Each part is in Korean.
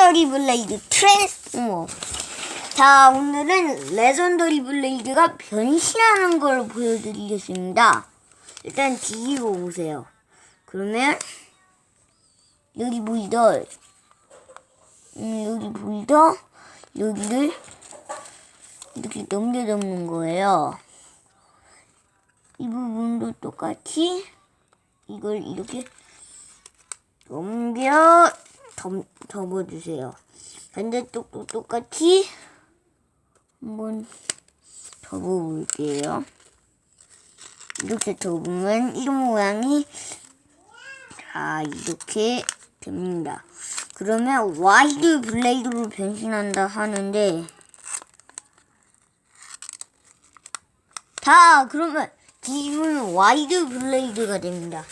레전더리 블레이드 트랜스포머. 자, 오늘은 레전더리 블레이드가 변신하는 걸 보여드리겠습니다. 일단 뒤로 오세요. 그러면 여기 보이죠? 음, 여기 보이죠? 여기를 이렇게 넘겨 잡는 거예요. 이 부분도 똑같이 이걸 이렇게 넘겨 덮, 접어주세요. 반대쪽도 똑같이 한번 접어볼게요. 이렇게 접으면 이 모양이 자 이렇게 됩니다. 그러면 와이드 블레이드로 변신한다 하는데 자 그러면 지금은 와이드 블레이드가 됩니다.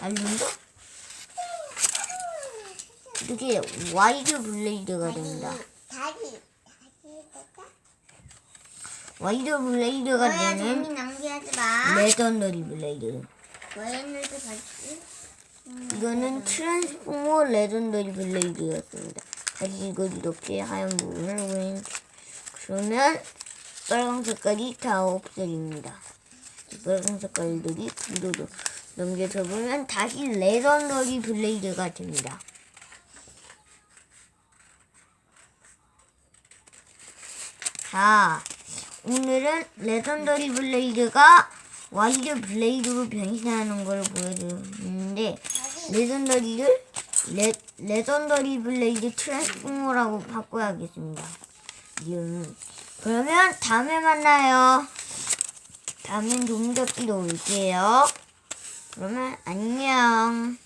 알린다? 이렇게 와이드 블레이드가 됩니다. 다리. 와이드 블레이드가 되는 재미 낭비하지 마. 레전더리 블레이드. 같이. 이거는 트랜스포머 레전더리 블레이드였습니다. 다시 이걸 이렇게 하얀 부분을 보인 그러면 빨간 색깔이 다 없어집니다. 이 빨간 색깔들이 뒤로 넘겨져 보면 다시 레전더리 블레이드가 됩니다. 자, 오늘은 레전더리 블레이드가 와이드 블레이드로 변신하는 걸 보여주는데 레전더리를 레, 레전더리 블레이드 트랜스포머라고 바꿔야겠습니다. 이름. 그러면 다음에 만나요. 다음엔 끼러 올게요. 그러면 안녕.